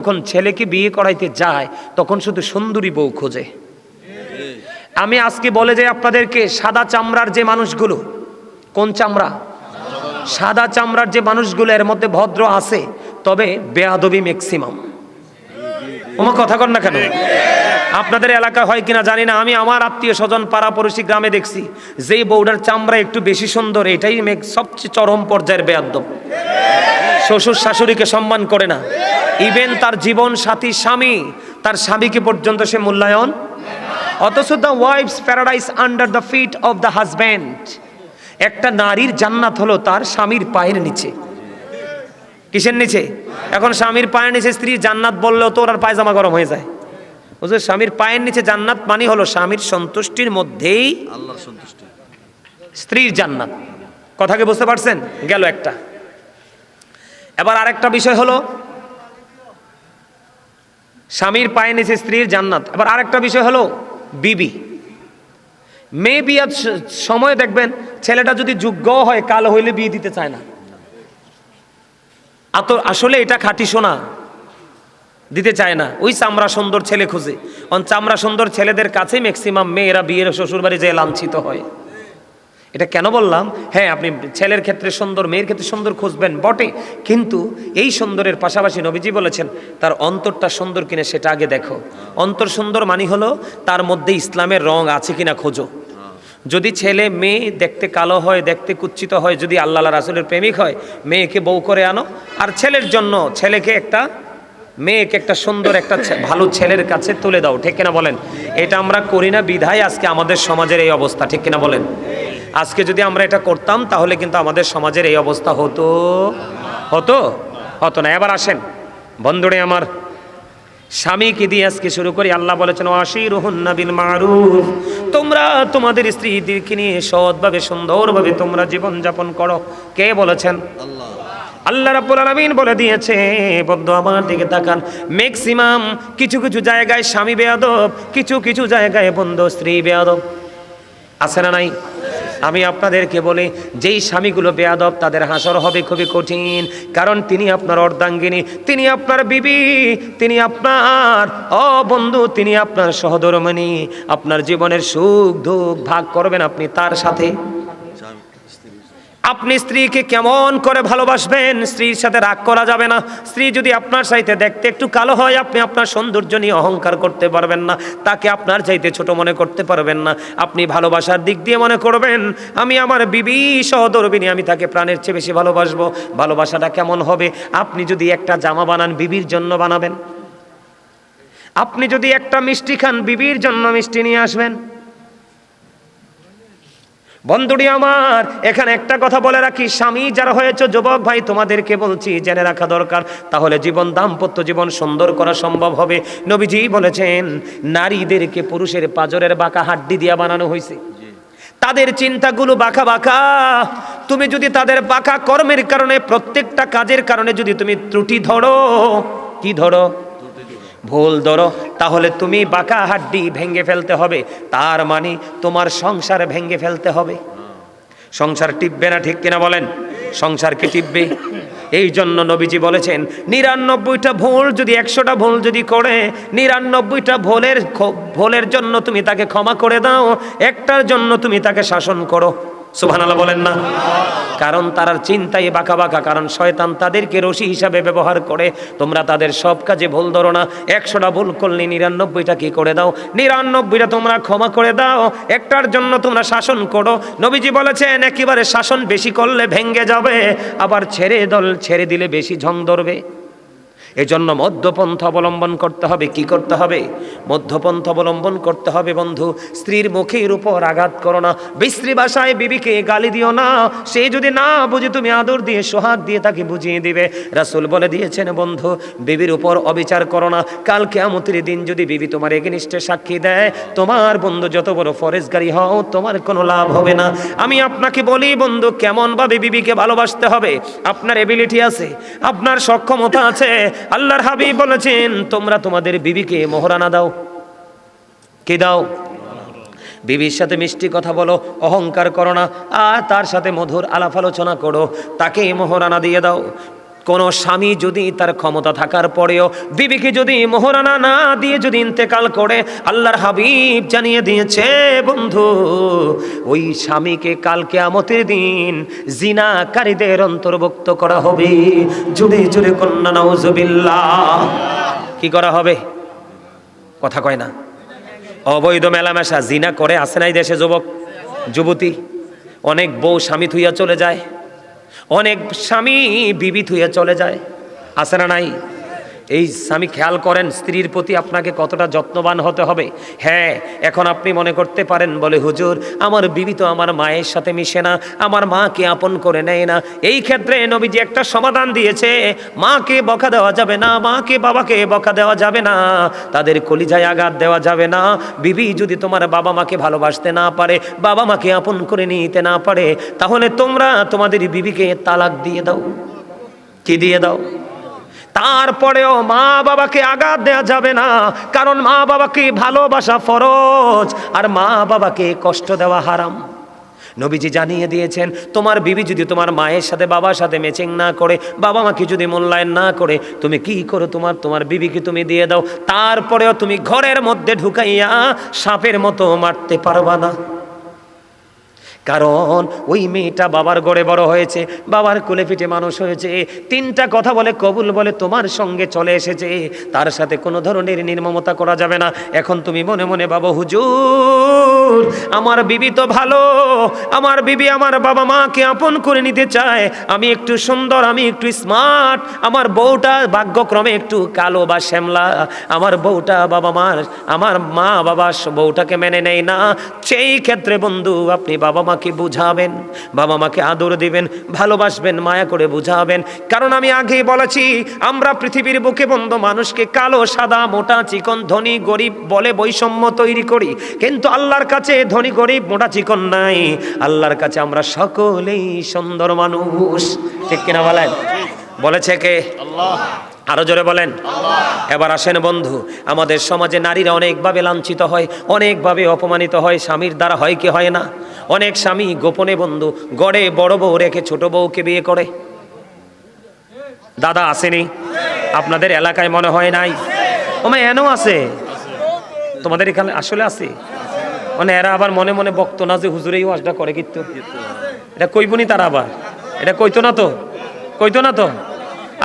যখন ছেলেকে বিয়ে করাইতে যায়, তখন শুধু সুন্দরী বউ খোঁজে। আমি আজকে বলে যাই আপনাদেরকে, সাদা চামড়ার যে মানুষগুলো, কোন চামড়া? সাদা চামড়ার যে মানুষগুলো, এর মধ্যে ভদ্র আছে, তবে বেয়াদবি ম্যাক্সিমাম আমার কথা কর না কেন? আপনাদের এলাকা হয় কিনা জানি না। আমি আমার আত্মীয় স্বজন পাড়াপড়শি গ্রামে দেখছি, যেই বৌডার চামড়া একটু বেশি সুন্দর, এটাই মেঘ সবচেয়ে চরম পর্যায়ের বেয়াদ্দব। শ্বশুর শাশুড়িকে সম্মান করে না। ইভেন তার জীবন সাথী স্বামী, তার স্বামীকে পর্যন্ত সে মূল্যায়ন অথচ the wife's paradise under the feet of the husband একটা নারীর জান্নাত হলো তার স্বামীর পায়ের নিচে। কিসের নিচে? এখন স্বামীর পায়ের নিচে স্ত্রী জান্নাত বললেও তো ওর আর পায়জামা গরম হয়ে যায়। বুঝলে স্বামীর পায়ের নিচে জান্নাত মানে হলো স্বামীর সন্তুষ্টির মধ্যেই আল্লাহর সন্তুষ্টি। স্ত্রীর জান্নাত। কথাকে বুঝতে পারছেন? গেল একটা। এবার আরেকটা বিষয় হলো স্বামীর পায়ে নিচে স্ত্রীর জান্নাত। এবার আরেকটা বিষয় হলো বিবি। মেয়ে বিয়ার সময় দেখবেন ছেলেটা যদি যোগ্য হয় কালো হইলে বিয়ে দিতে চায় না। আত আসলে এটা খাঁটি সোনা? দিতে চায় না। ওই চামড়া সুন্দর ছেলে খুঁজে। অন চামড়া সুন্দর ছেলেদের কাছে ম্যাক্সিমাম মেয়েরা বিয়ের শ্বশুরবাড়ি যেয়ে লাঞ্ছিত হয়। এটা কেন বললাম? হ্যাঁ আপনি ছেলের ক্ষেত্রে সুন্দর, মেয়ের ক্ষেত্রে সুন্দর খুঁজবেন, বটে। কিন্তু এই সুন্দরের পাশাপাশি নবীজি বলেছেন, তার অন্তরটা সুন্দর কিনা সেটা আগে দেখো। অন্তর সুন্দর মানি হলো তার মধ্যে ইসলামের রং আছে কিনা খোঁজো। যদি ছেলে মেয়ে দেখতে কালো হয়, দেখতে কুচ্ছিত হয়, যদি আল্লাহ রাসুলের প্রেমিক হয়, মেয়েকে বউ করে আনো। আর ছেলের জন্য ছেলেকে একটা, মেয়েকে একটা সুন্দর একটা ভালো ছেলের কাছে তুলে দাও, ঠিক কিনা বলেন? এটা আমরা করি না, বিধায় আজকে আমাদের সমাজের এই অবস্থা, ঠিক কিনা বলেন? আজকে যদি আমরা এটা করতাম, তাহলে কিন্তু আমাদের সমাজের এই অবস্থা হতো হতো হতো না। এবার আসেন, বন্ধুরে আমার স্বামীকে দিয়ে আজকে শুরু করি। আল্লাহ বলেছেন আশির বিল মারুফ। তোমরা তোমাদের স্ত্রীদেরকে নিয়ে সৎভাবে সুন্দরভাবে তোমরা জীবন যাপন করো। কে বলেছেন? আল্লাহ। আল্লাহ রাব্বুল আলামিন বলে দিয়েছে বন্ধু আমার দিকে তাকান। ম্যাক্সিমাম কিছু কিছু জায়গায় স্বামী বেয়াদব কিছু কিছু জায়গায় বন্ধু স্ত্রী বেয়াদব। আছে না নাই? আমি আপনাদেরকে বলি, যেই স্বামীগুলো বেয়াদব, তাদের হাসর হবে খুবই কঠিন। কারণ তিনি আপনার অর্ধাঙ্গিনী, তিনি আপনার বিবি, তিনি আপনার অবন্ধু বন্ধু তিনি আপনার সহধর্মিনী। আপনার জীবনের সুখ দুঃখ ভাগ করবেন আপনি তার সাথে। আপনি স্ত্রীকে কেমন করে ভালোবাসবেন? স্ত্রীর সাথে রাগ করা যাবে না। স্ত্রী যদি আপনার চাইতে দেখতে একটু কালো হয়, আপনি আপনার সৌন্দর্য নিয়ে অহংকার করতে পারবেন না। তাকে আপনার চাইতে ছোট মনে করতে পারবেন না। আপনি ভালোবাসার দিক দিয়ে মনে করবেন, আমি আমার বিবি সহদরবিনী আমি তাকে প্রাণের চেয়ে বেশি ভালোবাসবো। ভালোবাসাটা কেমন হবে? আপনি যদি একটা জামা বানান, বিবির জন্য বানাবেন। আপনি যদি একটা মিষ্টি খান, বিবির জন্য মিষ্টি নিয়ে আসবেন। বন্ধুটি আমার, এখানে একটা কথা বলে রাখি, স্বামী যারা হয়েছে, যুবক ভাই, তোমাদেরকে বলছি, জেনে রাখা দরকার। তাহলে জীবন, দাম্পত্য জীবন সুন্দর করা সম্ভব হবে। নবীজি বলেছেন, নারীদেরকে পুরুষের পাজরের বাঁকা হাড্ডি দিয়া বানানো হয়েছে তাদের চিন্তাগুলো বাঁকা বাঁকা। তুমি যদি তাদের বাঁকা কর্মের কারণে, প্রত্যেকটা কাজের কারণে যদি তুমি ত্রুটি ধরো, কি ধরো? ভুল ধরো, তাহলে তুমি বাঁকা হাড্ডি ভেঙে ফেলতে হবে। তার মানে তোমার সংসার ভেঙে ফেলতে হবে। সংসার টিপবে না ঠিক কিনা বলেন? সংসার কি টিপবে? এই জন্য নবীজি বলেছেন, নিরানব্বইটা ভুল যদি একশোটা ভুল যদি করে, নিরানব্বইটা ভোলের ভুলের জন্য তুমি তাকে ক্ষমা করে দাও, একটার জন্য তুমি তাকে শাসন করো। সুবহানাল্লাহ বলেন না। কারণ তারার চিন্তাই বাঁকা বাঁকা, কারণ শয়তান তাদেরকে রশি হিসাবে ব্যবহার করে। তোমরা তাদের সব কাজে ভুল ধরো না। একশোটা ভুল করলে নিরানব্বইটা কি করে দাও? নিরানব্বইটা তোমরা ক্ষমা করে দাও। একটার জন্য তোমরা শাসন করো। নবীজি বলেছেন, একেবারে শাসন বেশি করলে ভেঙ্গে যাবে, আবার ছেড়ে দল ছেড়ে দিলে বেশি ঝং ধরবে। এজন্য মধ্যপন্থ অবলম্বন করতে হবে। কি করতে হবে? মধ্যপন্থ অবলম্বন করতে হবে বন্ধু। স্ত্রীর মুখের উপর আঘাত করো না। বিশ্রী ভাষায় বিবিকে গালি দিও না। সে যদি না বুঝে, তুমি আদর দিয়ে, সোহাগ দিয়ে তাকে বুঝিয়ে দিবে। রাসূল বলে দিয়েছেন, বন্ধু, বিবির উপর অবিচার করো না। কাল কেয়ামতের দিন যদি বিবি তোমার এগেনিস্টে সাক্ষী দেয়, তোমার বন্ধু, যত বড় ফরেস্টগারি হও, তোমার কোনো লাভ হবে না। আমি আপনাকে বলি, বন্ধু, কেমনভাবে বিবিকে ভালোবাসতে হবে? আপনার এবিলিটি আছে? আপনার সক্ষমতা আছে? আল্লাহর হাবিব বলেছেন, তোমরা তোমাদের বিবিকে মোহরানা দাও। কে দাও? বিবির সাথে মিষ্টি কথা বলো, অহংকার করো না, আর তার সাথে মধুর আলাপ আলোচনা করো, তাকে মোহরানা দিয়ে দাও। কোন স্বামী যদি তার ক্ষমতা থাকার পরেও বিবিকে যদি মোহরানা না দিয়ে যদি ইন্তেকাল করে, আল্লাহর হাবিব জানিয়ে দিয়েছে, বন্ধু, ওই স্বামীকে কালকে আমতের দিন জিনাকারীদের অন্তর্ভুক্ত করা হবে। জুড়ে জুড়ে কন্যা, নাউজুবিল্লাহ। কি করা হবে? কথা কয় না। অবৈধ মেলামেশা, জিনা করে, আসে নাই দেশে যুবক, যুবতী। অনেক বউ স্বামী থুইয়া চলে যায়। অনেক স্বামী বিবি হয়ে চলে যায়। আসে না নাই? এই স্বামী খেয়াল করেন, স্ত্রীর প্রতি আপনাকে কতটা যত্নবান হতে হবে। হ্যাঁ এখন আপনি মনে করতে পারেন, বলে, হুজুর, আমার বিবি তো আমার মায়ের সাথে মিশে না, আমার মাকে আপন করে নেয় না। এই ক্ষেত্রে নবীজি একটা সমাধান দিয়েছে, মাকে বকা দেওয়া যাবে না, মাকে বাবাকে বকা দেওয়া যাবে না, তাদের কলিজায় আঘাত দেওয়া যাবে না। বিবি যদি তোমার বাবা মাকে ভালোবাসতে না পারে, বাবা মাকে আপন করে নিতে না পারে, তাহলে তোমরা তোমাদের বিবিকে তালাক দিয়ে দাও। কি দিয়ে দাও? তারপরেও মা বাবাকে আঘাত দেওয়া যাবে না। কারণ মা বাবাকে ভালোবাসা ফরজ, আর মা বাবাকে কষ্ট দেওয়া হারাম। নবীজি জানিয়ে দিয়েছেন, তোমার বিবি যদি তোমার মায়ের সাথে, বাবার সাথে ম্যাচিং না করে, বাবা মাকে যদি মূল্যায়ন না করে, তুমি কি করো তোমার? তোমার বিবিকে তুমি দিয়ে দাও। তারপরেও তুমি ঘরের মধ্যে ঢুকাইয়া সাপের মতো মারতে পারবা না। কারণ ওই মেয়েটা বাবার গড়ে বড় হয়েছে, বাবার কোলে পিঠে মানুষ হয়েছে, তিনটা কথা বলে কবুল বলে তোমার সঙ্গে চলে এসেছে, তার সাথে কোনো ধরনের নির্মমতা করা যাবে না। এখন তুমি মনে মনে বাবা হুজুর, আমার বিবি তো ভালো, আমার বিবি আমার বাবা মাকে আপন করে নিতে চায়, আমি একটু সুন্দর, আমি একটু স্মার্ট আমার বউটা ভাগ্যক্রমে একটু কালো বা শ্যামলা, আমার বউটা বাবা মার, আমার মা বাবা বউটাকে মেনে নেয় না। সেই ক্ষেত্রে বন্ধু, আপনি বাবা মাকে বুঝাবেন, বাবা মাকে আদর দিবেন, ভালোবাসবেন, মায়া করে বুঝাবেন। কারণ আমি আগেই বলেছি, আমরা পৃথিবীর বুকে বন্ধু মানুষকে কালো, সাদা, মোটা, চিকন, ধনী, গরিব বলে বৈষম্য তৈরি করি। কিন্তু আল্লাহর কাছে ধনী, গরিব, মোটা, চিকন নাই। আল্লাহর কাছে আমরা সকলেই সুন্দর মানুষ। ঠিক কিনা বলেন? বলেছে কে? আরও জোরে বলেন। এবার আসেন বন্ধু, আমাদের সমাজে নারীরা অনেকভাবে লাঞ্ছিত হয়, অনেকভাবে অপমানিত হয়, স্বামীর দ্বারা হয় কি হয় না? অনেক স্বামী গোপনে বন্ধু, গড়ে বড় বউ রেখে ছোট বউকে বিয়ে করে। দাদা আসেনি? আপনাদের এলাকায় মনে হয় নাই? ওমা এনও আছে। তোমাদের এখানে আসলে আছে? মানে এরা আবার মনে মনে বক্ত না যে হুজুর এই ওয়াজটা করে কিন্তু। এটা কইবনি তারা আবার? এটা কইতো না তো? কইতো না তো?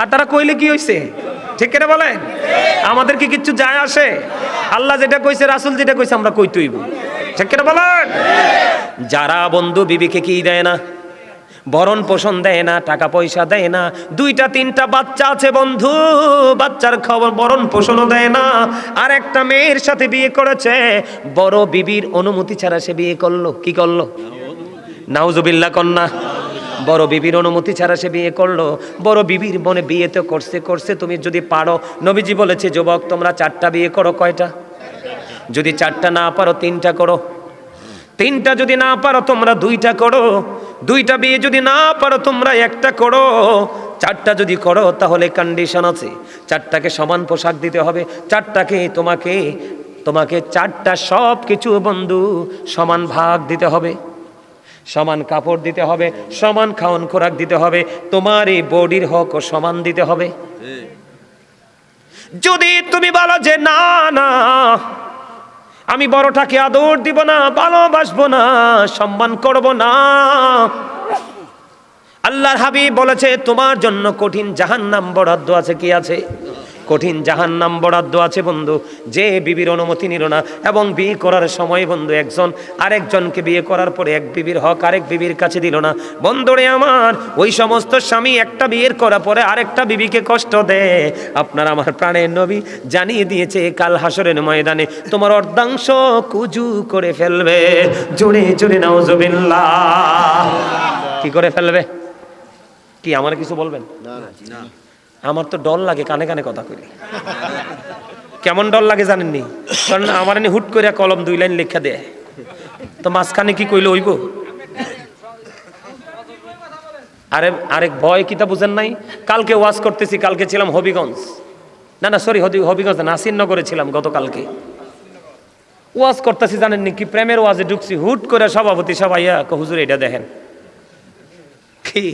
আর তারা কইলে কি হইছে? ঠিক কেনা বলেন? আমাদের কি কিচ্ছু যায় আসে? আল্লাহ যেটা কইছে, রাসুল যেটা কইছে, আমরা কইতইব ঠিক কেনা বলেন? যারা বন্ধু বিবিকে কি দেয় না? ভরণ পোষণ দেয় না, টাকা পয়সা দেয় না, দুইটা, তিনটা বাচ্চা আছে বন্ধু, বাচ্চার খবর ভরণ পোষণও দেয় না। আর একটা মেয়ের সাথে বিয়ে করেছে, বড় বিবির অনুমতি ছাড়া সে বিয়ে করল, কি করল? নাউজুবিল্লা কন্যা। বড় বিবির অনুমতি ছাড়া সে বিয়ে করল। বড় বিবির মনে বিয়ে তো করছে করছে। তুমি যদি পারো, নবীজি বলেছে, যুবক, তোমরা চারটা বিয়ে করো, কয়টা? যদি চারটা না পারো, তিনটা করো। তিনটা যদি না পারো, তোমরা দুইটা করো। দুইটা বিয়ে যদি না পারো, তোমরা একটা করো। চারটা যদি করো, তাহলে কন্ডিশন আছে। চারটাকে সমান পোশাক দিতে হবে। চারটাকে তোমাকে তোমাকে চারটা সব কিছু বন্ধু সমান ভাগ দিতে হবে। সমান কাপড় দিতে হবে, সমান খাওয়ান খোরাক দিতে হবে, তোমার এই বডির হক সমান দিতে হবে। যদি তুমি বলো যে না না, আমি বড়টাকে আদর দিব না, ভালোবাসবো না, সম্মান করব না, আল্লাহর হাবিব বলেছে, তোমার জন্য কঠিন জাহান্নাম বরাদ্দ আছে কি আছে? কঠিন জাহান নাম বরাদ্দ আছে বন্ধু। যে বিবির অনুমতি নিল না এবং বিয়ে করার সময় বন্ধু একজন আরেকজনকে বিয়ে করার পরে এক বিবির হক আরেক বিবির কাছে দিল না। বন্ধুরে আমার, ওই সমস্ত স্বামী একটা বিয়ের করার পরে আরেকটা বিবিকে কষ্ট দেয় আপনার আমার প্রাণের নবী জানিয়ে দিয়েছে, কাল হাসরের ময়দানে তোমার অর্ধাংশ কুজু করে ফেলবে। জোরে জোরে, নাউজুবিল্লাহ। কি করে ফেলবে? কি, আমার কিছু বলবেন? না। আমার তো ডর লাগে, কানে কানে কথা কইলে। কেমন ডর লাগে জানেননি? কারণ আমার এনে হুট করে কলম দুই লাইন লেখা দেয়। তো মাঝখানে কি কইলে হইব আরে আরেক ভয় কিতা বুঝেন নাই? কালকে ওয়াজ করতেছি, কালকে ছিলাম হবিগঞ্জ। না না সরি হবিগঞ্জ নাসিরনগরে ছিলাম গতকালকে। ওয়াজ করতেছি জানেননি কি? প্রেমের ওয়াজে ঢুকছি, হুট করে সভাপতি সবাই হুজুর, এটা দেখেন। কি?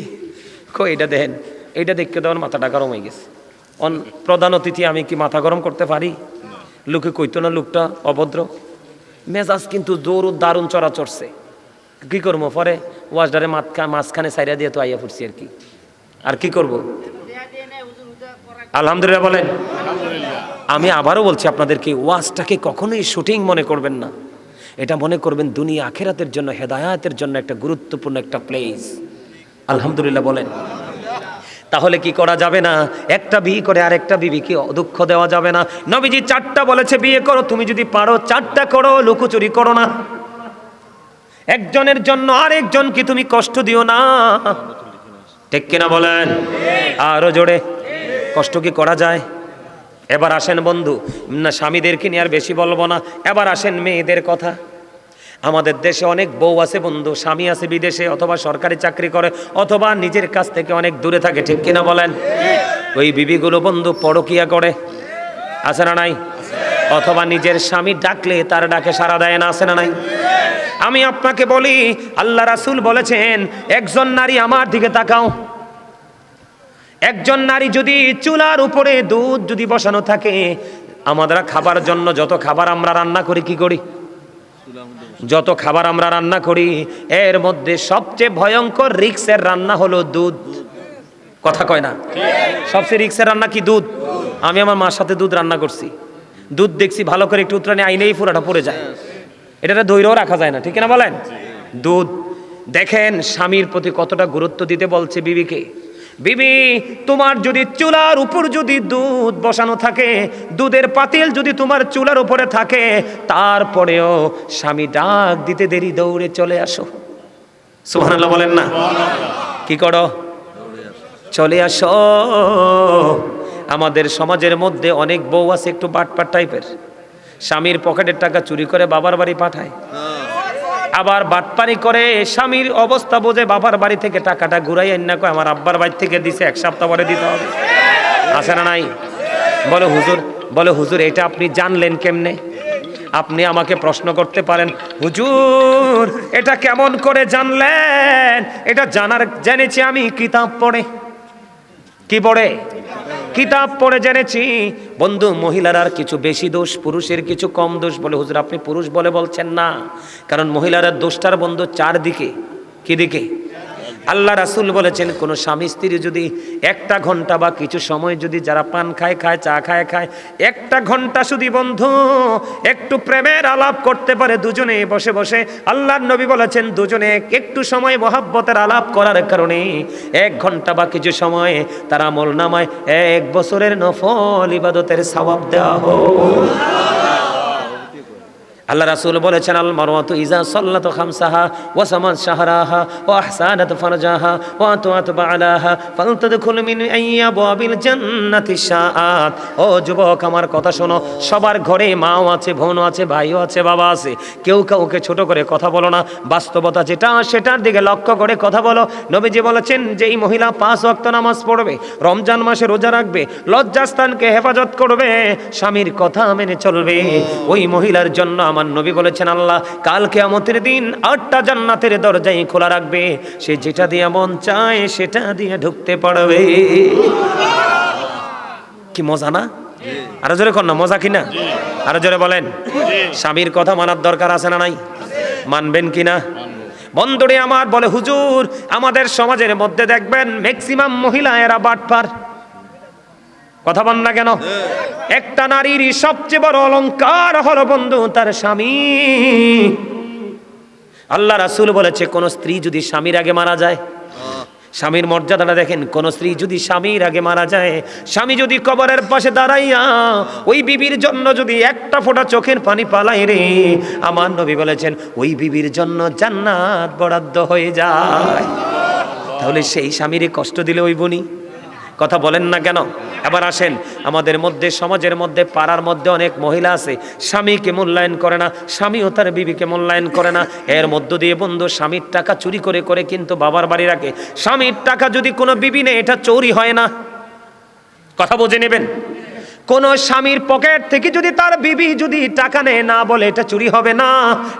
কই এটা দেখেন। এইটা দেখতে দেওয়ার মাথাটা গরম হয়ে গেছে। অন প্রধান অতিথি আমি কি মাথা গরম করতে পারি? লোকে কইতো না লোকটা অভদ্র। মেজাজ কিন্তু জোর দারুণ চড়া চড়ছে কি করব পরে? ওয়াশডারে মাঝখানে মাঝখানে সাইরা দিয়ে তো আইয়া পড়ছি আর কি। আর কি করব? আলহামদুলিল্লাহ বলেন। আমি আবারও বলছি আপনাদেরকে ওয়াজটাকে কখনোই শুটিং মনে করবেন না। এটা মনে করবেন দুনিয়া আখেরাতের জন্য হেদায়াতের জন্য একটা গুরুত্বপূর্ণ একটা প্লেস আলহামদুলিল্লাহ বলেন। তাহলে কি করা যাবে না? একটা বিয়ে করে আর একটা বিবিকে দুঃখ দেওয়া যাবে না। নবীজি চারটা বলেছে, বিয়ে করো, তুমি যদি পারো, চারটা করো লুকোচুরি করো না। একজনের জন্য আরেকজনকে তুমি কষ্ট দিও না। ঠিক কিনা বলেন? আরও জোরে। কষ্ট কি করা যায়? এবার আসেন বন্ধু, না, স্বামীদেরকে নিয়ে আর বেশি বলব না। এবার আসেন মেয়েদের কথা। আমাদের দেশে অনেক বউ আছে বন্ধু, স্বামী আছে বিদেশে, অথবা সরকারি চাকরি করে, অথবা নিজের কাছ থেকে অনেক দূরে থাকে, ঠিক কিনা বলেন? ওই বিবিগুলো বন্ধু পরকিয়া করে, আছে না নাই? অথবা নিজের স্বামী ডাকলে তার ডাকে সারা দেয় না, আছে না নাই? আমি আপনাকে বলি, আল্লাহ রাসূল বলেছেন, একজন নারী আমার দিকে তাকাও। একজন নারী যদি চুলার উপরে দুধ যদি বসানো থাকে, আমাদের খাবার জন্য যত খাবার আমরা রান্না করি, কি করি? যত খাবার আমরা রান্না করি, এর মধ্যে সবচেয়ে ভয়ঙ্কর রিক্সের রান্না হলো দুধ। কথা কয় না? সবচেয়ে রিক্সের রান্না কি দুধ? আমি আমার মার সাথে দুধ রান্না করছি। দুধ দেখছি ভালো করে একটু উত্তরানি আইনেই পুরাটা পড়ে যায়। এটা ধৈর্যও রাখা যায় না, ঠিক না বলেন? দুধ, দেখেন স্বামীর প্রতি কতটা গুরুত্ব দিতে বলছে বিবিকে। বিবি, তোমার যদি চুলার উপর যদি দুধ বসানো থাকে, দুধের পাতিল যদি তোমার চুলার উপরে থাকে, তারপরেও স্বামী ডাক দিতে দেরি দৌড়ে চলে আসো। সুবহানাল্লাহ বলেন না? কি করো? চলে আসো। আমাদের সমাজের মধ্যে অনেক বউ আছে একটু বাটপাট টাইপের স্বামীর পকেটের টাকা চুরি করে বাবার বাড়ি পাঠায়। আবার বাটপারি করে স্বামীর অবস্থা বোঝে বাবার বাড়ি থেকে টাকাটা ঘুরাই না কয়, আমার আব্বার বাড়ি থেকে দিছে, এক সপ্তাহ পরে দিতে হবে। আছে না নাই? বলে, হুজুর বলে, হুজুর, এটা আপনি জানলেন কেমনে? আপনি আমাকে প্রশ্ন করতে পারেন, হুজুর, এটা কেমন করে জানলেন? এটা জানার, জেনেছি আমি, কিতাব পড়ে। কি পড়ে? কিতাব পড়ে জেনেছি। বন্ধু, মহিলার আর কিছু বেশি দোষ, পুরুষের কিছু কম দোষ বলে হুজুর, আপনি পুরুষ বলে বলছেন না। কারণ মহিলারা দোষটার বন্ধু চারদিকে। দিকে? আল্লাহ রাসুল বলেছেন, কোনো স্বামী স্ত্রী যদি একটা ঘণ্টা বা কিছু সময় যদি যারা পান খায় খায়, চা খায় খায়, একটা ঘণ্টা শুধু বন্ধু, একটু প্রেমের আলাপ করতে পারে দুজনে বসে বসে। আল্লাহর নবী বলেছেন, দুজনে একটু সময় মহাব্বতের আলাপ করার কারণে এক ঘণ্টা বা কিছু সময়ে তারা আমল নামায় এক বছরের নফল ইবাদতের সওয়াব দেওয়া হোক। আল্লাহ রাসুল বলেছেন আল মারওয়াতু ইজা সাল্লাতু খামসাহা ওয়া সামাত শাহরাহা ওয়া আহসানাত ফারজাহা ওয়া আতাত বালাহা ফালতাদখুল মিন আইয়াবাবিল জান্নাতি শাআত। ও যুবক, আমার কথা শোনো, সবার ঘরে মাও আছে, বোনও আছে, ভাইও আছে, বাবা আছে। কেউ কাউকে ছোট করে কথা বলো না, বাস্তবতা যেটা সেটার দিকে লক্ষ্য করে কথা বলো। নবীজি বলেছেন যে এই মহিলা পাঁচ ওয়াক্ত নামাজ পড়বে, রমজান মাসে রোজা রাখবে, লজ্জাস্থানকে হেফাজত করবে, স্বামীর কথা মেনে চলবে। ওই মহিলার জন্য আমার নবী বলেছেন, আল্লাহ, কাল কেয়ামতের দিন আটটা জান্নাতের দরজাই খোলা রাখবে। সে যেটা দিয়ে মন চায়, সেটা দিয়ে ঢুকতে পারবে। কি মজা না? আরও জোরে কর না, মজা কি না? আরও জোরে বলেন। স্বামীর কথা মানার দরকার আছে না নাই? মানবেন কি না? বন্ধুরে আমার বলে, হুজুর, আমাদের সমাজের মধ্যে দেখবেন ম্যাক্সিমাম মহিলা এরা বাটপার। কথা বল না কেন? একটা নারীর সবচেয়ে বড় অলংকার হলো বন্ধু তার স্বামী। আল্লাহ রাসূল বলেছে, কোন স্ত্রী যদি স্বামীর আগে মারা যায়, স্বামীর মর্যাদাটা দেখেন, কোন স্ত্রী যদি স্বামীর আগে মারা যায়, স্বামী যদি কবরের পাশে দাঁড়াইয়া ওই বিবির জন্য যদি একটা ফোঁটা চোখের পানি পালাই রে, আমার নবী বলেছেন, ওই বিবির জন্য জান্নাত বরাদ্দ হয়ে যায়। তাহলে সেই স্বামীরে কষ্ট দিলে ওই বনি? কথা বলেন না কেন? এবার আসেন, আমাদের মধ্যে, সমাজের মধ্যে, পাড়ার মধ্যে অনেক মহিলা আছে, স্বামীকে মূল্যায়ন করে না, স্বামীও তার বিবিকে মূল্যায়ন করে না। এর মধ্য দিয়ে বন্ধু, স্বামীর টাকা চুরি করে করে কিন্তু বাবার বাড়ি রাখে। স্বামীর টাকা যদি কোনো বিবি নেই এটা চৌরি হয় না। কথা বুঝে নেবেন? কোন স্বামীর পকেট থেকে যদি তার বিবি যদি টাকা নেয়, না বলে এটা চুরি হবে না।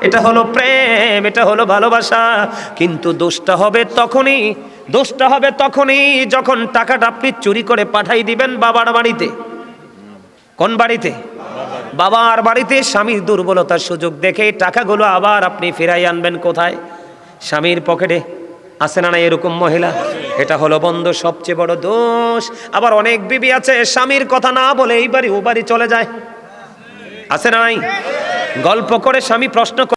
এটা হলো প্রেম, এটা হলো ভালোবাসা। কিন্তু দোষটা হবে তখনই, দোষটা হবে তখনই যখন টাকাটা আপনি চুরি করে পাঠাই দিবেন বাবার বাড়িতে। কোন বাড়িতে? বাবার বাড়িতে স্বামীর দুর্বলতার সুযোগ দেখে টাকাগুলো আবার আপনি ফিরাই আনবেন কোথায়? স্বামীর পকেটে আসে না এরকম মহিলা? এটা হলো বন্ধ সবচেয়ে বড় দোষ। আবার অনেক বিবি আছে, স্বামীর কথা না বলে এই বাড়ি ও বাড়ি চলে যায়। আছে না নাই? গল্প করে স্বামী প্রশ্ন